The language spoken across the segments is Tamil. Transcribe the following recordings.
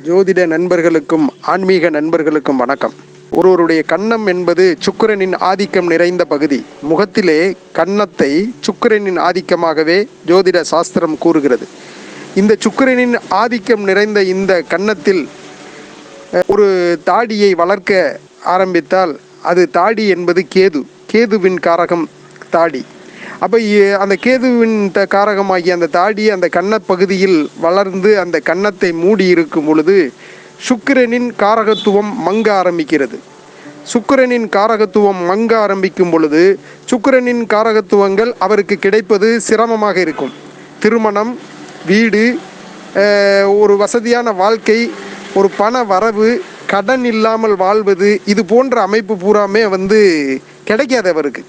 ஜோதிட நண்பர்களுக்கும் ஆன்மீக நண்பர்களுக்கும் வணக்கம். ஒருவருடைய கன்னம் என்பது சுக்கிரனின் ஆதிக்கம் நிறைந்த பகுதி. முகத்திலே கன்னத்தை சுக்கிரனின் ஆதிக்கமாகவே ஜோதிட சாஸ்திரம் கூறுகிறது. இந்த சுக்கிரனின் ஆதிக்கம் நிறைந்த இந்த கன்னத்தில் ஒரு தாடியை வளர்க்க ஆரம்பித்தால் அது தாடி என்பது கேது. கேதுவின் காரகம் தாடி. அப்போ அந்த கேதுவின் காரகமாகி அந்த தாடி அந்த கண்ணப்பகுதியில் வளர்ந்து அந்த கன்னத்தை மூடி இருக்கும் பொழுது சுக்கிரனின் காரகத்துவம் மங்க ஆரம்பிக்கிறது. சுக்கிரனின் காரகத்துவம் மங்க ஆரம்பிக்கும் பொழுது சுக்கிரனின் காரகத்துவங்கள் அவருக்கு கிடைப்பது சிரமமாக இருக்கும். திருமணம் வீடு ஒரு வசதியான வாழ்க்கை ஒரு பண வரவு கடன் இல்லாமல் வாழ்வது இது போன்ற அமைப்பு பூராமே வந்து கிடைக்காது அவருக்கு.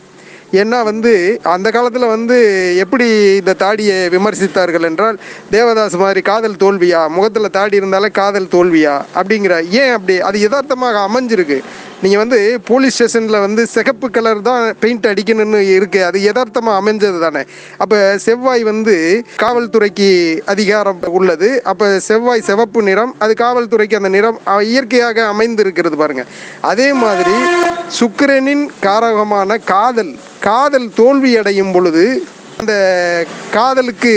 ஏன்னா வந்து அந்த காலத்தில் வந்து எப்படி இந்த தாடியை விமர்சித்தார்கள் என்றால் தேவதாஸ் மாதிரி காதல் தோல்வியா? முகத்தில் தாடி இருந்தாலே காதல் தோல்வியா? அப்படிங்கிற ஏன் அப்படி? அது யதார்த்தமாக அமைஞ்சிருக்கு. நீங்கள் வந்து போலீஸ் ஸ்டேஷனில் வந்து சிகப்பு கலர் தான் பெயிண்ட் அடிக்கணும்னு இருக்குது அது யதார்த்தமாக அமைஞ்சது தானே. அப்போ செவ்வாய் வந்து காவல்துறைக்கு அதிகாரம் உள்ளது. அப்போ செவ்வாய் சிவப்பு நிறம் அது காவல்துறைக்கு அந்த நிறம் இயற்கையாக அமைந்திருக்கிறது பாருங்கள் அதே மாதிரி சுக்கிரனின் காரகமான காதல் காதல் தோல்வி அடையும் பொழுது அந்த காதலுக்கு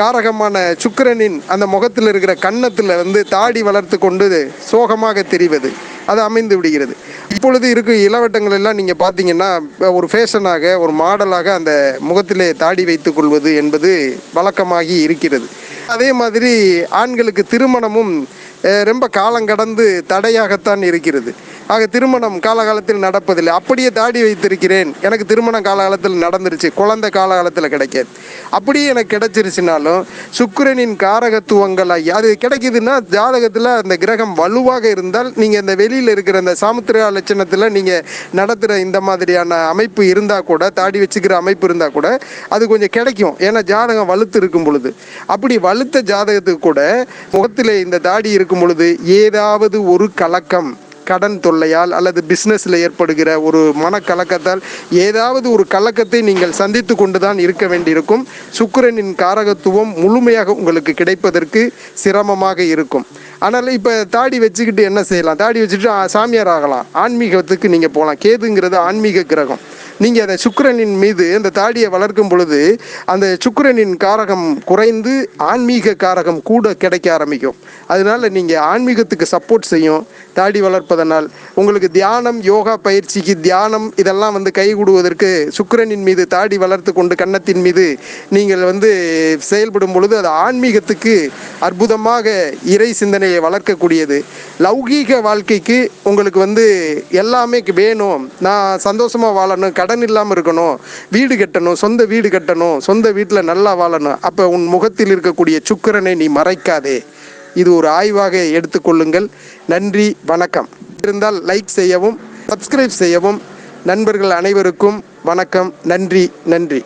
காரகமான சுக்கிரனின் அந்த முகத்தில் இருக்கிற கன்னத்தில் வந்து தாடி வளர்த்து கொண்டு சோகமாக தெரிவது. அது அமைந்து விடுகிறது. இப்பொழுது இருக்கும் இளவட்டங்கள் எல்லாம் நீங்கள் பார்த்தீங்கன்னா ஒரு ஃபேஷனாக ஒரு மாடலாக அந்த முகத்திலே தாடி வைத்துக் கொள்வது என்பது வழக்கமாகி இருக்கிறது. அதே மாதிரி ஆண்களுக்கு திருமணமும் ரொம்ப காலம் கடந்து தடையாகத்தான் இருக்கிறது. ஆக திருமணம் காலகாலத்தில் நடப்பதில்லை. அப்படியே தாடி வைத்திருக்கிறேன். எனக்கு திருமணம் காலகாலத்தில் நடந்துருச்சு. குழந்தை காலகாலத்தில் கிடைக்காது அப்படியே எனக்கு கிடைச்சிருச்சுனாலும் சுக்கிரனின் காரகத்துவங்கள் அது கிடைக்குதுன்னா ஜாதகத்தில் அந்த கிரகம் வலுவாக இருந்தால் நீங்கள் இந்த வெளியில் இருக்கிற அந்த சாமுத்திரா லட்சணத்தில் நீங்கள் நடத்துகிற இந்த மாதிரியான அமைப்பு இருந்தால் கூட தாடி வச்சுக்கிற அமைப்பு இருந்தால் கூட அது கொஞ்சம் கிடைக்கும். ஏன்னா ஜாதகம் வலுத்து இருக்கும் பொழுது. அப்படி வலுத்த ஜாதகத்துக்கு கூட முகத்தில் இந்த தாடி இருக்கும் பொழுது ஏதாவது ஒரு கலக்கம் கடன் தொல்லையால் அல்லது பிஸ்னஸில் ஏற்படுகிற ஒரு மனக்கலக்கத்தால் ஏதாவது ஒரு கலக்கத்தை நீங்கள் சந்தித்து கொண்டு தான் இருக்க வேண்டியிருக்கும். சுக்கிரனின் காரகத்துவம் முழுமையாக உங்களுக்கு கிடைப்பதற்கு சிரமமாக இருக்கும். ஆனால் இப்போ தாடி வச்சுக்கிட்டு என்ன செய்யலாம்? தாடி வச்சுட்டு சாமியார் ஆகலாம். ஆன்மீகத்துக்கு நீங்கள் போகலாம். கேதுங்கிறது ஆன்மீக கிரகம். நீங்கள் அந்த சுக்கிரனின் மீது அந்த தாடியை வளர்க்கும் பொழுது அந்த சுக்கிரனின் காரகம் குறைந்து ஆன்மீக காரகம் கூட கிடைக்க ஆரம்பிக்கும். அதனால நீங்கள் ஆன்மீகத்துக்கு சப்போர்ட் செய்யும் தாடி வளர்ப்பதனால். உங்களுக்கு தியானம் யோகா பயிற்சிக்கு தியானம் இதெல்லாம் வந்து கைகூடுவதற்கு சுக்கிரனின் மீது தாடி வளர்த்து கொண்டு கன்னத்தின் மீது நீங்கள் வந்து செயல்படும் பொழுது அது ஆன்மீகத்துக்கு அற்புதமாக இறை சிந்தனையை வளர்க்கக்கூடியது. லௌகீக வாழ்க்கைக்கு உங்களுக்கு வந்து எல்லாமே வேணும். நான் சந்தோஷமாக வாழணும் கடன் இல்லாமல் இருக்கணும் வீடு கட்டணும் சொந்த வீடு கட்டணும் சொந்த வீட்டில் நல்லா வாழணும். அப்போ உன் முகத்தில் இருக்கக்கூடிய சுக்கிரனை நீ மறைக்காதே. இது ஒரு ஆய்வாக எடுத்துக்கொள்ளுங்கள். நன்றி வணக்கம். இருந்தால் லைக் செய்யவும் சப்ஸ்கிரைப் செய்யவும். நண்பர்கள் அனைவருக்கும் வணக்கம் நன்றி நன்றி.